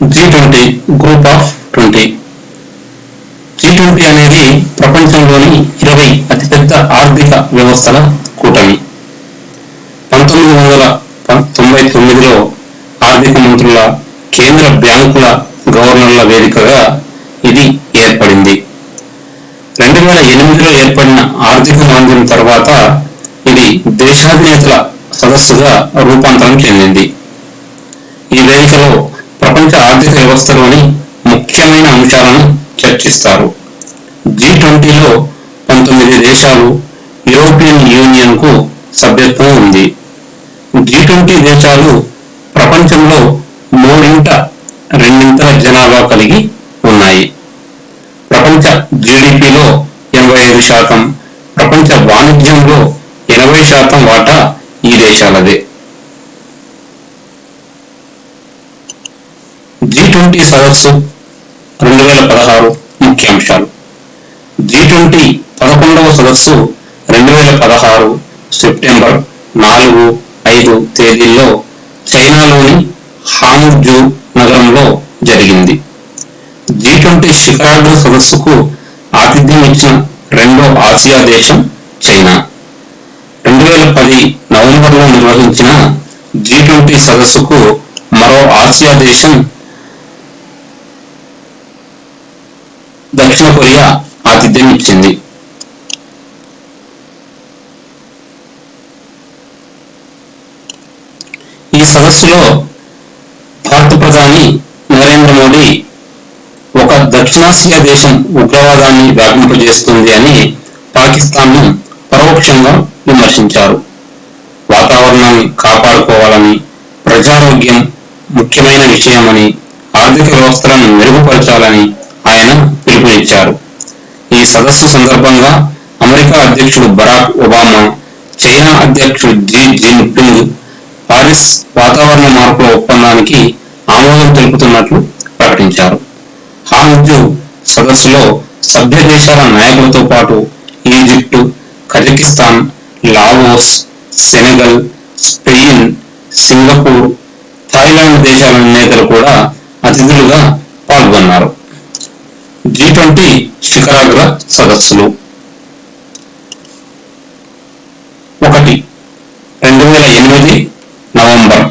G twenty group of twenty G twenty అనేది ప్రపంచంలోని ఇరవై అతిపెద్ద ఆర్థిక వ్యవస్థల కూటమి. పంతొమ్మిది వందల తొంభై తొమ్మిదిలో ఆర్థిక మంత్రుల కేంద్ర బ్యాంకుల గవర్నర్ల వేదికగా ఇది ఏర్పడింది. రెండు వేల ఎనిమిదిలో ఏర్పడిన ఆర్థిక మాంద్యం తర్వాత ఇది దేశాధినేతల సదస్సుగా రూపాంతరం చెందింది. ఈ వేదికలో ప్రపంచ ఆర్థిక వ్యవస్థలోని ముఖ్యమైన అంశాలను చర్చిస్తారు. జీ ట్వంటీలో పంతొమ్మిది దేశాలు యూరోపియన్ యూనియన్కు సభ్యత్వం ఉంది. జీ ట్వంటీ దేశాలు ప్రపంచంలో మూడింట రెండింతల జనాభా కలిగి ఉన్నాయి. ప్రపంచ జీడిపిలో ఎనభై ఐదు శాతం ప్రపంచ వాణిజ్యంలో ఎనభై శాతం వాటా ఈ దేశాలదే. జీ ట్వంటీ సదస్సు రెండు వేల పదహారు ముఖ్యాంశాలు. జీ ట్వంటీ పదకొండవ సదస్సు రెండు వేల పదహారు సెప్టెంబర్ నాలుగు ఐదు తేదీల్లో చైనాలోని హాంగ్జూ నగరంలో జరిగింది. జీ ట్వంటీ శిఖరాగ్ర సదస్సుకు ఆతిథ్యం ఇచ్చిన రెండో ఆసియా దేశం చైనా. రెండు వేల పది నవంబర్లో నిర్వహించిన జీ ట్వంటీ సదస్సుకు మరో ఆసియా దేశం దక్షిణ కొరియా ఆతిథ్యం ఇచ్చింది. ఈ సదస్సులో భారత ప్రధాని నరేంద్ర మోడీ ఒక దక్షిణాసియా దేశం ఉగ్రవాదాన్ని వ్యాపింపజేస్తుంది అని పాకిస్తాన్ను పరోక్షంగా విమర్శించారు. వాతావరణాన్ని కాపాడుకోవాలని ప్రజారోగ్యం ముఖ్యమైన విషయమని ఆర్థిక వ్యవస్థలను మెరుగుపరచాలని ఆయన పిలుపునిచ్చారు. ఈ సదస్సు సందర్భంగా అమెరికా అధ్యక్షుడు బరాక్ ఒబామా చైనా అధ్యక్షుడు జీ జిన్పింగ్ పారిస్ వాతావరణ మార్పుల ఒప్పందానికి ఆమోదం తెలుపుతున్నట్లు ప్రకటించారు. హాంగ్జూ సదస్సులో సభ్య దేశాల నాయకులతో పాటు Egypt Kazakhstan Laos Senegal Spain Singapore Thailand దేశాల నేతలు కూడా అతిథులుగా పాల్గొన్నారు. జీ ట్వంటీ శిఖరాగ్ర సదస్సులు. ఒకటి రెండు వేల ఎనిమిది నవంబర్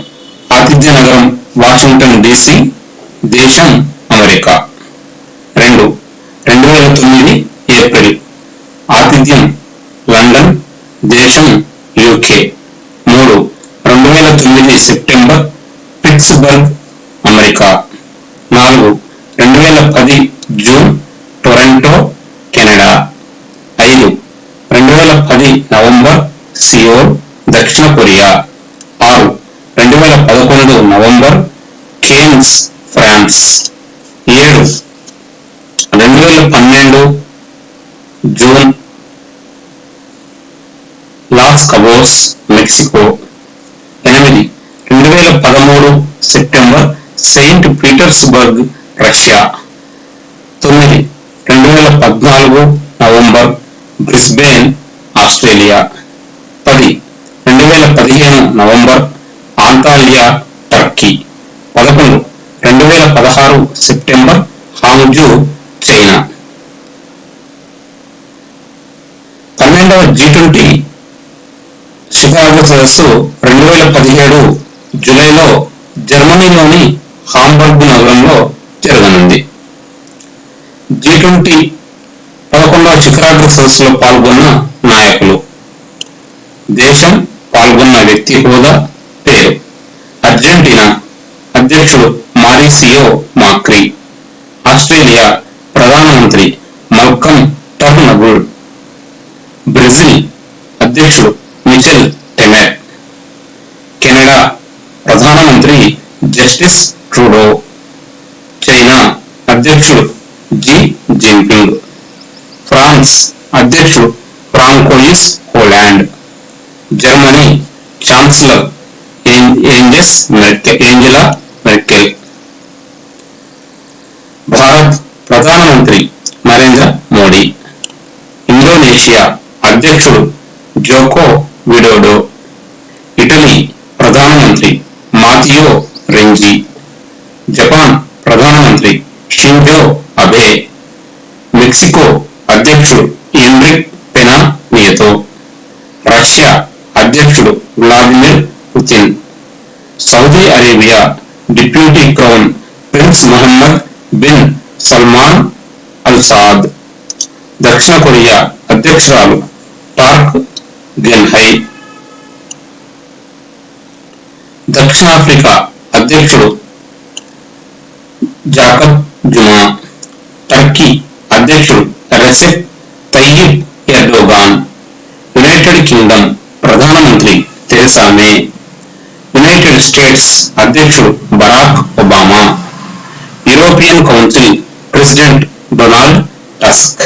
ఆతిథ్య నగరం వాషింగ్టన్ డీసీ దేశం అమెరికా. రెండు రెండు వేల తొమ్మిది ఏప్రిల్ ఆతిథ్యం లండన్ దేశం యూకే. మూడు రెండు వేల తొమ్మిది సెప్టెంబర్ పిట్స్బర్గ్ అమెరికా. నాలుగు రెండు వేల పది జూన్ టొరంటో కెనడా. ఐదు రెండు వేల పది నవంబర్ సియోల్ దక్షిణ కొరియా. ఆరు రెండు వేల పదకొండు నవంబర్ కేన్స్ ఫ్రాన్స్. ఏడు రెండు వేల పన్నెండు జూన్ లాస్ కబోస్ మెక్సికో. ఎనిమిది రెండు వేల పదమూడు సెప్టెంబర్ సెయింట్ పీటర్స్బర్గ్ రష్యా. తొమ్మిది. రెండు వేల పద్నాలుగు నవంబర్ బ్రిస్బేన్ ఆస్ట్రేలియా. పది. రెండు వేల పదిహేను నవంబర్ ఆంటాలియా టర్కీ. పదకొండు. రెండు వేల పదహారు సెప్టెంబర్ హాంగ్జూ చైనా. పన్నెండవ జీ ట్వంటీ షికాగో సదస్సు రెండు వేల పదిహేడు జూలైలో జర్మనీలోని హాంబర్గ్ నగరంలో జరగనుంది. జీ ట్వంటీ పదకొండవ శిఖరాగ్ర సదస్సులో పాల్గొన్న నాయకులు. దేశం పాల్గొన్న వ్యక్తి హోదా పేరు. అర్జెంటీనా అధ్యక్షుడు మారిసియో మాక్రీ. ఆస్ట్రేలియా ప్రధానమంత్రి మల్కమ్ టర్నబుల్. బ్రెజిల్ అధ్యక్షుడు మిచెల్ టెమెర్ కెనడా ప్రధానమంత్రి జస్టిస్ ట్రూడో. చైనా అధ్యక్షుడు జి జిన్పింగ్ ఫ్రాన్స్ అధ్యక్షుడు François Hollande Germany chancellor Anges Merkel Angela Merkel Bharat ప్రధానమంత్రి నరేంద్ర మోడీ ఇండోనేషియా అధ్యక్షుడు జోకో విడోడో ఇటలీ ప్రధానమంత్రి మాథియో రెంజీ జపాన్ ప్రధానమంత్రి Shinzo Abe Mexico అధ్యక్షుడు Enrique Penna Nieto Russia అధ్యక్షుడు Vladimir Putin Saudi Arabia deputy crown prince Mohammed bin Salman Al Saud దక్షిణ Korea అధ్యక్షురాలు park గెన్హై. దక్షిణాఫ్రికా అధ్యక్షుడు జాకబ్ జుమా టర్కీ అధ్యక్షుడు Recep Tayyip Erdogan United Kingdom ప్రధానమంత్రి తెరెసా మే United states అధ్యక్షుడు Barack Obama European Council president Donald Tusk